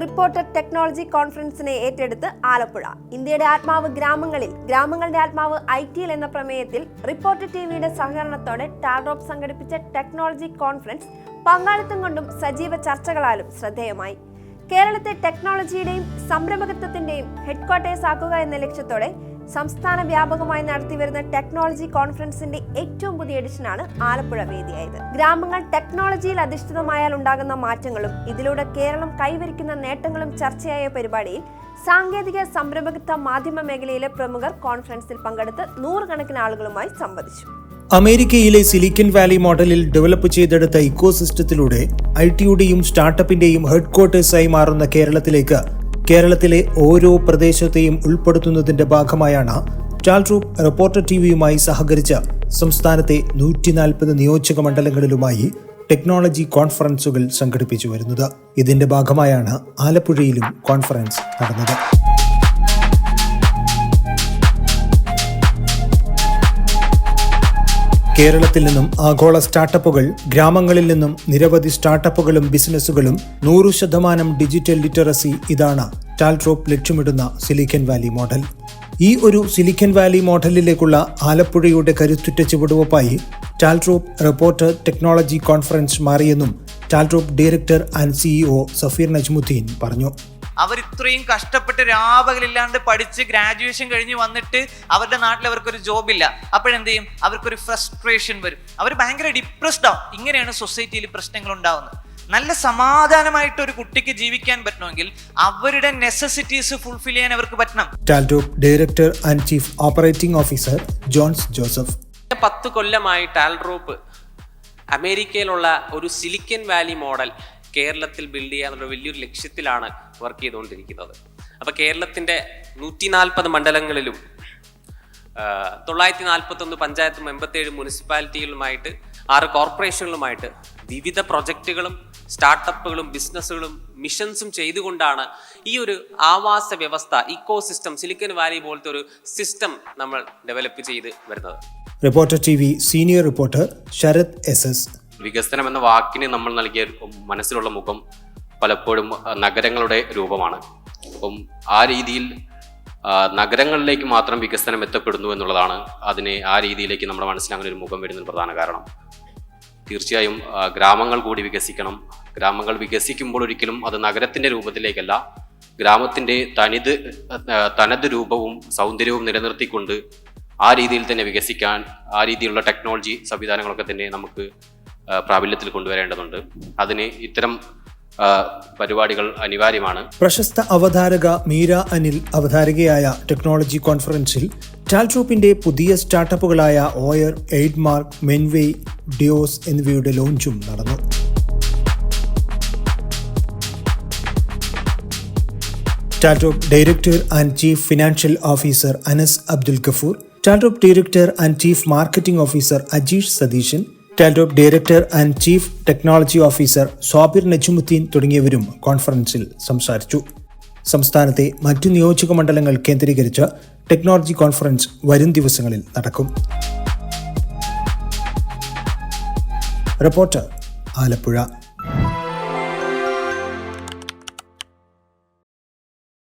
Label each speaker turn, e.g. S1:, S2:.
S1: Reporter technology കോൺഫറൻസിനെ ഏറ്റെടുത്ത് ആലപ്പുഴ. ഇന്ത്യയുടെ ആത്മാവ് ഗ്രാമങ്ങളിൽ ഗ്രാമങ്ങളുടെ ആത്മാവ് ഐ ടിയിൽ എന്ന പ്രമേയത്തിൽ റിപ്പോർട്ടർ ടിവിയുടെ സഹകരണത്തോടെ ടാർഡോപ്പ് സംഘടിപ്പിച്ച ടെക്നോളജി കോൺഫറൻസ് പങ്കാളിത്തം കൊണ്ടും സജീവ ചർച്ചകളാലും ശ്രദ്ധേയമായി. കേരളത്തെ ടെക്നോളജിയുടെയും സംരംഭകത്വത്തിന്റെയും ഹെഡ്ക്വാർട്ടേഴ്സ് ആക്കുക എന്ന ലക്ഷ്യത്തോടെ സംസ്ഥാന വ്യാപകമായി നടത്തിവരുന്ന ടെക്നോളജി കോൺഫറൻസിന്റെ ഏറ്റവും പുതിയ എഡിഷനാണ് ആലപ്പുഴ വേദിയായത്. ഗ്രാമങ്ങൾ ടെക്നോളജിയിൽ അധിഷ്ഠിതമായാൽ ഉണ്ടാകുന്ന മാറ്റങ്ങളും ഇതിലൂടെ കേരളം കൈവരിക്കുന്ന നേട്ടങ്ങളും ചർച്ചയായ പരിപാടിയിൽ സാങ്കേതിക സംരംഭകത്വ മാധ്യമ മേഖലയിലെ പ്രമുഖർ കോൺഫറൻസിൽ പങ്കെടുത്ത് നൂറുകണക്കിന് ആളുകളുമായി സംവദിച്ചു.
S2: അമേരിക്കയിലെ സിലിക്കൻ വാലി മോഡലിൽ ഡെവലപ്പ് ചെയ്തെടുത്ത ഇക്കോസിസ്റ്റത്തിലൂടെ ഐ ടിയുടെയും സ്റ്റാർട്ടപ്പിന്റെയും ഹെഡ്ക്വാർട്ടേഴ്സായി മാറുന്ന കേരളത്തിലേക്ക് കേരളത്തിലെ ഓരോ പ്രദേശത്തെയും ഉൾപ്പെടുത്തുന്നതിന്റെ ഭാഗമായാണ് ടാൽട്രൂപ്പ് റിപ്പോർട്ടർ ടിവിയുമായി സഹകരിച്ച് സംസ്ഥാനത്തെ നൂറ്റി നാൽപ്പത് നിയോജക മണ്ഡലങ്ങളിലുമായി ടെക്നോളജി കോൺഫറൻസുകൾ സംഘടിപ്പിച്ചു വരുന്നത്. ഇതിന്റെ ഭാഗമായാണ് ആലപ്പുഴയിലും കോൺഫറൻസ് നടന്നത്. കേരളത്തിൽ നിന്നും ആഗോള സ്റ്റാർട്ടപ്പുകൾ ഗ്രാമങ്ങളിൽ നിന്നും നിരവധി സ്റ്റാർട്ടപ്പുകളും ബിസിനസ്സുകളും നൂറു ശതമാനം ഡിജിറ്റൽ ലിറ്ററസി ഇതാണ് ടാൽട്രോപ്പ് ലക്ഷ്യമിടുന്ന സിലിക്കൻ വാലി മോഡൽ. ഈ ഒരു സിലിക്കൻ വാലി മോഡലിലേക്കുള്ള ആലപ്പുഴയുടെ കരുത്തുറ്റ ചുവടുവപ്പായി ടാൽട്രോപ്പ് റിപ്പോർട്ടർ ടെക്നോളജി കോൺഫറൻസ് മാറിയെന്നും Talrop director and CEO Safeer Najmuddin പറഞ്ഞു.
S3: അവർ ഇത്രയും കഷ്ടപ്പെട്ട് രാപകലില്ലാണ്ട് പഠിച്ച് ഗ്രാജുവേഷൻ കഴിഞ്ഞ് വന്നിട്ട് അവരുടെ നാട്ടിൽ അവർക്കൊരു ജോബില്ല അപ്പോഴെന്ത് ചെയ്യും അവർക്കൊരു ഫ്രസ്ട്രേഷൻ വരും. അവർ ഭയങ്കര ഡിപ്രസ്ഡ് ആവും. ഇങ്ങനെയാണ് സൊസൈറ്റിയിൽ പ്രശ്നങ്ങൾ ഉണ്ടാവുന്നത് നല്ല സമാധാനമായിട്ട് ഒരു കുട്ടിക്ക് ജീവിക്കാൻ പറ്റണമെങ്കിൽ അവരുടെ നെസസിറ്റീസ് ഫുൾഫിൽ ചെയ്യാൻ അവർക്ക് പറ്റണം.
S2: Talrop director and chief operating officer Jones Joseph
S4: പത്ത് കൊല്ലമായി ടാൽറോപ്പ് അമേരിക്കയിലുള്ള ഒരു സിലിക്കൻ വാലി മോഡൽ കേരളത്തിൽ ബിൽഡ് ചെയ്യാന്നുള്ള വലിയൊരു ലക്ഷ്യത്തിലാണ് വർക്ക് ചെയ്തുകൊണ്ടിരിക്കുന്നത്. അപ്പോൾ കേരളത്തിന്റെ നൂറ്റി നാൽപ്പത് മണ്ഡലങ്ങളിലും തൊള്ളായിരത്തി നാൽപ്പത്തൊന്ന് പഞ്ചായത്തും എൺപത്തേഴ് മുനിസിപ്പാലിറ്റികളുമായിട്ട് ആറ് കോർപ്പറേഷനുകളുമായിട്ട് വിവിധ പ്രൊജക്റ്റുകളും സ്റ്റാർട്ടപ്പുകളും ബിസിനസ്സുകളും മിഷൻസും ചെയ്തുകൊണ്ടാണ് ഈ ഒരു ആവാസ വ്യവസ്ഥ ഇക്കോ സിസ്റ്റം സിലിക്കൻ വാലി പോലത്തെ ഒരു സിസ്റ്റം നമ്മൾ ഡെവലപ്പ് ചെയ്ത് വരുന്നത്.
S2: Reporter T senior reporter Sarath S S.
S5: വികസനം എന്ന വാക്കിന് നമ്മൾ നൽകിയ മനസ്സിലുള്ള മുഖം പലപ്പോഴും നഗരങ്ങളുടെ രൂപമാണ്. അപ്പം ആ രീതിയിൽ നഗരങ്ങളിലേക്ക് മാത്രം വികസനം എത്തപ്പെടുന്നു എന്നുള്ളതാണ് അതിനെ ആ രീതിയിലേക്ക് നമ്മുടെ മനസ്സിൽ അങ്ങനെ ഒരു മുഖം വരുന്നതിന് പ്രധാന കാരണം. തീർച്ചയായും ഗ്രാമങ്ങൾ കൂടി വികസിക്കണം. ഗ്രാമങ്ങൾ വികസിക്കുമ്പോൾ ഒരിക്കലും അത് നഗരത്തിന്റെ രൂപത്തിലേക്കല്ല ഗ്രാമത്തിന്റെ തനിത് തനത് രൂപവും സൗന്ദര്യവും നിലനിർത്തിക്കൊണ്ട് ആ രീതിയിൽ തന്നെ വികസിക്കാൻ ആ രീതിയിലുള്ള ടെക്നോളജി സംവിധാനങ്ങളൊക്കെ തന്നെ നമുക്ക് പ്രാബല്യത്തിൽ കൊണ്ടുവരേണ്ടതുണ്ട്. അതിന് ഇത്തരം പരിപാടികൾ അനിവാര്യമാണ്.
S2: പ്രശസ്ത അവതാരക മീര അനിൽ അവതാരകയായ ടെക്നോളജി കോൺഫറൻസിൽ ടാൽട്രോപ്പിന്റെ പുതിയ സ്റ്റാർട്ടപ്പുകളായ ഓയർ എയ്ഡ് മാർക്ക് മെൻവേ ഡിയോസ് എന്നിവയുടെ ലോഞ്ചും നടന്നു. Talrop director and chief financial officer Anas Abdul Gafoor Talrop director and chief marketing officer Ajeesh Satheesan Talrop director and chief technology officer Swabir Najumuddin തുടങ്ങിയവരും കോൺഫറൻസിൽ സംസാരിച്ചു. സംസ്ഥാനത്തെ മറ്റു നിയോജക മണ്ഡലങ്ങൾ കേന്ദ്രീകരിച്ച് ടെക്നോളജി കോൺഫറൻസ് വരും ദിവസങ്ങളിൽ നടക്കും. റിപ്പോർട്ടർ ആലപ്പുഴ.